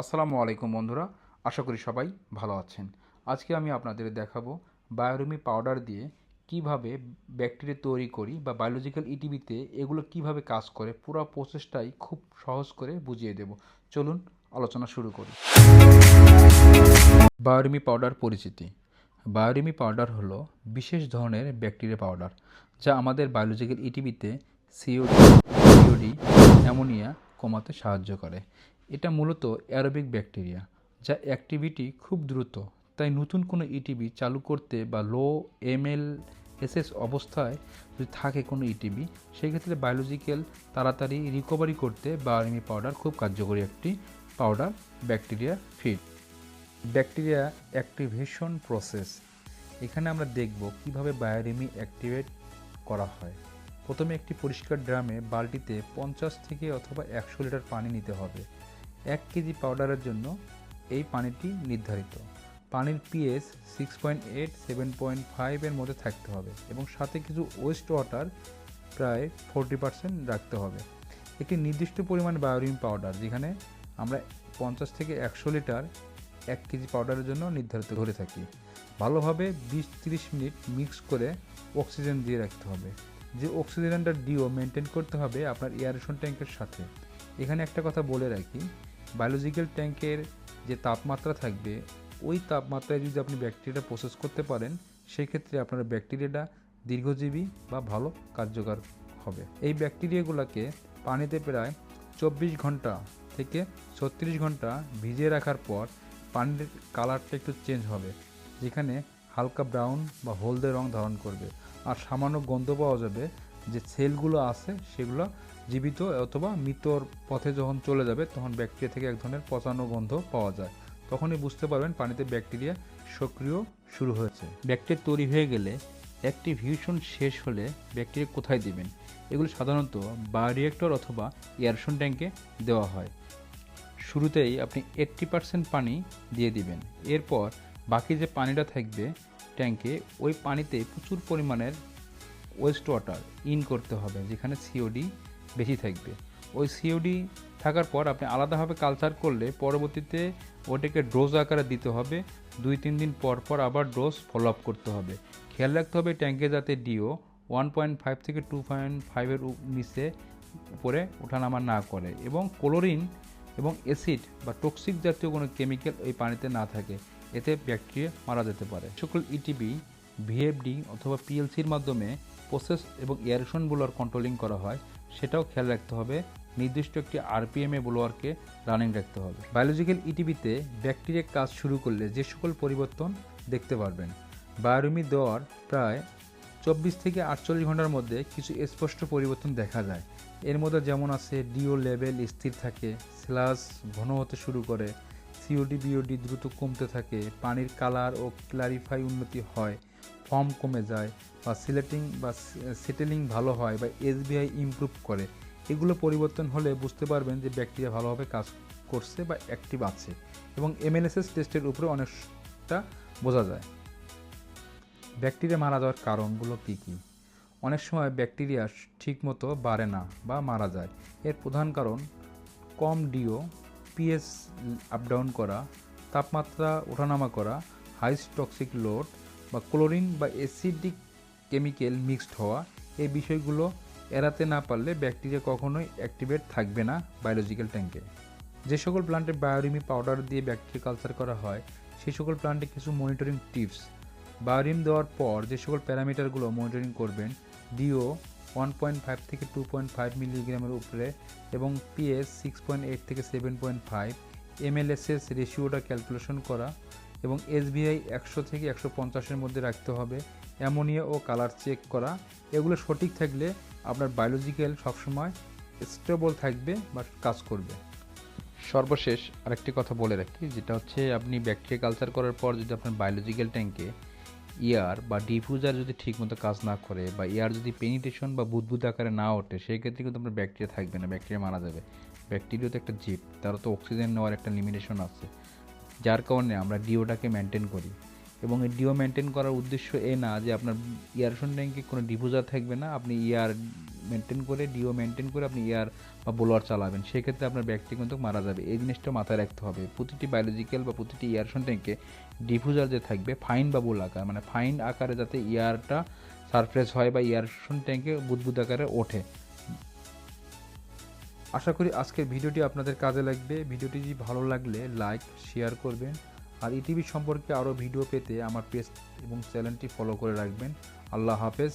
আসসালামু আলাইকুম বন্ধুরা, আশা করি সবাই ভালো আছেন। আজকে আমি আপনাদের দেখাবো বায়োরুমি পাউডার দিয়ে কীভাবে ব্যাকটেরিয়া তৈরি করি বা বায়োলজিক্যাল ইটিভিতে এগুলো কীভাবে কাজ করে, পুরো প্রসেসটাই খুব সহজ করে বুঝিয়ে দেব। চলুন আলোচনা শুরু করি। বায়োরিমি পাউডার পরিচিতি। বায়োরিমি পাউডার হলো বিশেষ ধরনের ব্যাকটেরিয়া পাউডার, যা আমাদের বায়োলজিক্যাল ইটিভিতে সিওডি সিওডি অ্যামোনিয়া কমাতে সাহায্য করে। এটা মূলত অ্যারোবিক ব্যাকটেরিয়া, যা অ্যাক্টিভিটি খুব দ্রুত। তাই নতুন কোনো ইটিবি চালু করতে বা লো এমএল এসএস অবস্থায় যদি থাকে কোনো ইটিবি সেক্ষেত্রে বায়োলজিক্যাল তাড়াতাড়ি রিকভারি করতে বায়োরিমি পাউডার খুব কার্যকরী একটি powder bacteria feed bacteria activation process এখানে আমরা দেখব কীভাবে বায়োরিমি অ্যাক্টিভেট করা হয়। প্রথমে একটি পরিষ্কার ড্রামে বালটিতে পঞ্চাশ থেকে অথবা একশো লিটার পানি নিতে হবে। এক কেজি পাউডারের জন্য এই পানিটি নির্ধারিত। পানির pH six point eight seven point ফাইভের মধ্যে থাকতে হবে এবং সাথে কিছু ওয়েস্ট ওয়াটার প্রায় ফোরটি পার্সেন্ট রাখতে হবে। একটি নির্দিষ্ট পরিমাণ বায়োরিন পাউডার যেখানে আমরা পঞ্চাশ থেকে একশো লিটার এক কেজি পাউডারের জন্য নির্ধারিত ধরে থাকি। ভালোভাবে বিশ তিরিশ মিনিট মিক্স করে অক্সিজেন দিয়ে রাখতে হবে। যে অক্সিজেনটা ডিও মেনটেন করতে হবে আপনার এয়ারেশন ট্যাঙ্কের সাথে। এখানে একটা কথা বলে রাখি বায়োলজিক্যাল ট্যাঙ্কের যে তাপমাত্রা থাকবে, ওই তাপমাত্রায় যদি আপনি ব্যাকটেরিয়াটা প্রসেস করতে পারেন, সেক্ষেত্রে আপনার ব্যাকটেরিয়াটা দীর্ঘজীবী বা ভালো কার্যকর হবে। এই ব্যাকটেরিয়াগুলোকে পানিতে প্রায় চব্বিশ ঘণ্টা থেকে ছত্রিশ ঘণ্টা ভিজিয়ে রাখার পর পানির কালারটা একটু চেঞ্জ হবে, যেখানে হালকা ব্রাউন বা হলদে রং ধারণ করবে। আর সামান্য গন্ধ পাওয়া যাবে যে সেলগুলো আছে সেগুলো জীবিত অথবা মৃতর পথে যখন চলে যাবে, তখন ব্যাকটেরিয়া থেকে এক ধরনের পচানো গন্ধ পাওয়া যায়। তখনই বুঝতে পারবেন পানিতে ব্যাকটেরিয়া সক্রিয় শুরু হয়েছে। ব্যাকটেরিয়া তৈরি হয়ে গেলে অ্যাক্টিভিউশন শেষ হলে ব্যাকটেরিয়া কোথায় দিবেন? এগুলো সাধারণত বায়োরিয়েক্টর অথবা এয়ারশন ট্যাঙ্কে দেওয়া হয়। শুরুতেই আপনি এইট্টি পার্সেন্ট পানি দিয়ে দিবেন। এরপর বাকি যে পানিটা থাকবে ট্যাঙ্কে ওই পানিতে প্রচুর পরিমাণের ওয়েস্ট ওয়াটার ইন করতে হবে, যেখানে সিওডি বেশি থাকবে। ওই সিওডি থাকার পর আপনি আলাদাভাবে কালচার করলে পরবর্তীতে ওটাকে ডোজ আকারে দিতে হবে, দুই তিন দিন পর পর আবার ডোজ ফলো আপ করতে হবে। খেয়াল রাখতে হবে ট্যাঙ্কে যাতে ডিও ওয়ান পয়েন্ট ফাইভ থেকে টু পয়েন্ট ফাইভের নিচে উপরে ওঠানামা না করে এবং ক্লোরিন এবং অ্যাসিড বা টক্সিক জাতীয় কোনো কেমিক্যাল ওই পানিতে না থাকে, এতে ব্যাকটেরিয়া মারা যেতে পারে। সকল E ইটিবি ভিএফডি অথবা পিএলসির মাধ্যমে প্রসেস এবং এয়ারেশন ব্লোয়ার কন্ট্রোলিং করা হয়, সেটাও খেয়াল রাখতে হবে। নির্দিষ্ট একটি আরপিএমএ ব্লোয়ারকে রানিং রাখতে হবে। বায়োলজিক্যাল ইটিভিতে ব্যাকটেরিয়া কাজ শুরু করলে যে সকল পরিবর্তন দেখতে পারবেন। বায়োরুমি দেওয়ার প্রায় চব্বিশ থেকে আটচল্লিশ ঘণ্টার মধ্যে কিছু স্পষ্ট পরিবর্তন দেখা যায়। এর মধ্যে যেমন আছে ডিও লেভেল স্থির থাকে স্লাস ঘন হতে শুরু করে সিওডি বিওডি দ্রুত কমতে থাকে, পানির কালার ও ক্লারিফাই উন্নতি হয়। ফর্ম কমে যায় বা সিলেটিং বা সেটেলিং ভালো হয় বা এসবিআই ইমপ্রুভ করে, এগুলো পরিবর্তন হলে বুঝতে পারবেন যে ব্যাকটেরিয়া ভালোভাবে কাজ করছে বা অ্যাক্টিভ আছে এবং এমএনএসএস টেস্টের উপরে অনেকটা বোঝা যায়। ব্যাকটেরিয়া মারা যাওয়ার কারণগুলো কী কী? অনেক সময় ব্যাকটেরিয়া ঠিকমতো বাড়ে না বা মারা যায়। এর প্রধান কারণ, কম ডিও পিএস আপ ডাউন করা, তাপমাত্রা ওঠানামা করা হাই টক্সিক লোড বা ক্লোরিন বা অ্যাসিডিক কেমিক্যাল মিক্সড হওয়া এই বিষয়গুলো এড়াতে না পারলে ব্যাকটেরিয়া কখনোই অ্যাক্টিভেট থাকবে না বায়োলজিক্যাল ট্যাঙ্কে। যে সকল প্লান্টে বায়োরিমি পাউডার দিয়ে ব্যাকটেরিয়া কালচার করা হয়, সেই সকল প্লান্টে কিছু মনিটরিং টিপস। বায়োরিম দেওয়ার পর যে সকল প্যারামিটারগুলো মনিটরিং করবেন, ডিও ওয়ান পয়েন্ট ফাইভ থেকে টু পয়েন্ট ফাইভ মিলিগ্রামের উপরে এবং পিএস সিক্স পয়েন্ট এইট থেকে সেভেন পয়েন্ট ফাইভ, এমএলএসএস রেশিওটা ক্যালকুলেশন করা এবং এসবিআই একশো থেকে একশো পঞ্চাশের মধ্যে রাখতে হবে। অ্যামোনিয়া ও কালার চেক করা। এগুলো সঠিক থাকলে আপনার বায়োলজিক্যাল সবসময় স্টেবল থাকবে বা কাজ করবে। সর্বশেষ আরেকটি কথা বলে রাখি, যেটা হচ্ছে আপনি ব্যাকটেরিয়া কালচার করার পর যদি আপনার বায়োলজিক্যাল ট্যাঙ্কে ইয়ার বা ডিফিউজার যদি ঠিকমতো কাজ না করে বা ইয়ার যদি পেনিটেশন বা বুদবুদ আকারে না ওঠে সেই ক্ষেত্রে কিন্তু আপনার ব্যাকটেরিয়া থাকবে না, ব্যাকটেরিয়া মারা যাবে। ব্যাকটেরিয়া তো একটা জীব তারও তো অক্সিজেন নেওয়ার একটা লিমিটেশন আছে। যার কারণে আমরা ডিওটাকে মেনটেন করি। এবং এই ডিও মেনটেন করার উদ্দেশ্য এ না যে আপনার ইয়ারশন ট্যাঙ্কে কোনো ডিফুজার থাকবে না, আপনি ইয়ার মেনটেন করে, ডিও মেনটেন করে আপনি ইয়ার বা বোলার চালাবেন। সেক্ষেত্রে আপনার ব্যাগটি কিন্তু মারা যাবে। এই জিনিসটা মাথায় রাখতে হবে। প্রতিটি বায়োলজিক্যাল বা প্রতিটি ইয়ারশন ট্যাঙ্কে ডিফুজার যে থাকবে ফাইন বা বোল আকার মানে ফাইন আকারে যাতে ইয়ারটা সারফেস হয় বা ইয়ারশন ট্যাঙ্কে বুদবুদ আকারে ওঠে। আশা করি আজকের ভিডিওটি আপনাদের কাজে লাগবে। ভিডিওটি যদি ভালো লাগলে লাইক, শেয়ার করবেন। আর ইটিভি সম্পর্কে আরও ভিডিও পেতে আমার পেজ এবং চ্যানেলটি ফলো করে রাখবেন। আল্লাহ হাফেজ।